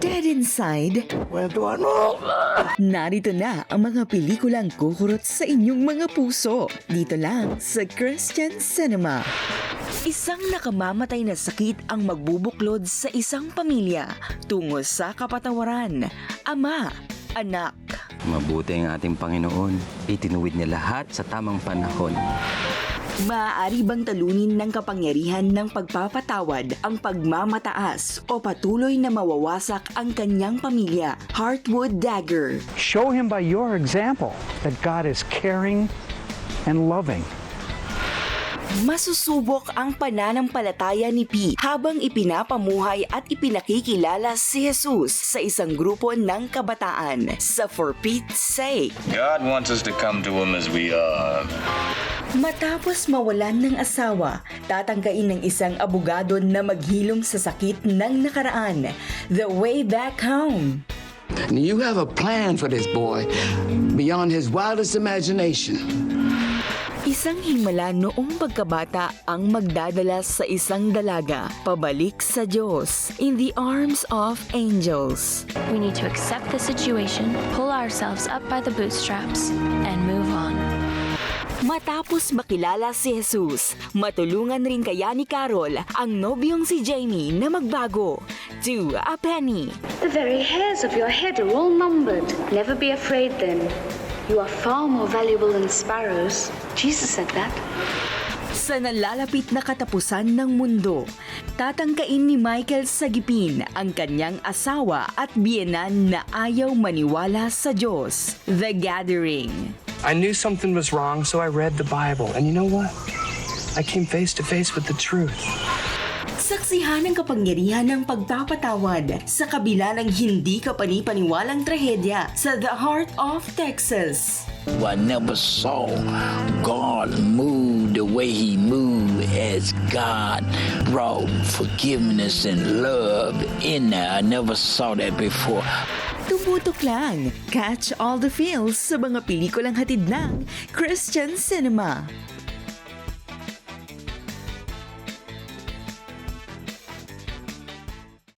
Dead Inside, Kwentuhan mo! narito na ang mga pelikulang kukurot sa inyong mga puso. Dito lang sa Christian Cinema. Isang nakamamatay na sakit ang magbubuklod sa isang pamilya tungo sa kapatawaran, ama, anak. Mabuti ang ating Panginoon. Itinuwid niya lahat sa tamang panahon. Maaari bang talunin ng kapangyarihan ng pagpapatawad ang pagmamataas o patuloy na mawawasak ang kanyang pamilya? Heartwood Dagger. Show him by your example that God is caring and loving. Masusubok ang pananampalataya ni P habang ipinapamuhay at ipinakikilala si Jesus sa isang grupo ng kabataan sa For Pete's Sake. God wants us to come to Him as we are. Matapos mawalan ng asawa, tatanggain ng isang abogado na maghilom sa sakit ng nakaraan. The Way Back Home. You have a plan for this boy beyond his wildest imagination. Isang himala noong pagkabata ang magdadala sa isang dalaga pabalik sa Diyos in the arms of angels. We need to accept the situation, pull ourselves up by the bootstraps, and move on. Matapos makilala si Jesus, matulungan rin kaya ni Carol ang nobyong si Jamie na magbago to a penny. The very hairs of your head are all numbered. Never be afraid then. You are far more valuable than sparrows. Jesus said that. Sa nalalapit na katapusan ng mundo, tatangkain ni Michael Sagipin ang kanyang asawa at biyenan na ayaw maniwala sa Diyos. The Gathering. I knew something was wrong, so I read the Bible. And you know what? I came face to face with the truth. Saksihan ang kapangyarihan ng pagpapatawad sa kabila ng hindi kapanipaniwalang trahedya sa The Heart of Texas. I never saw God move the way He moved as God brought forgiveness and love in there. I never saw that before. Tumutok lang. Catch all the feels sa mga pelikulang hatid ng Christian Cinema.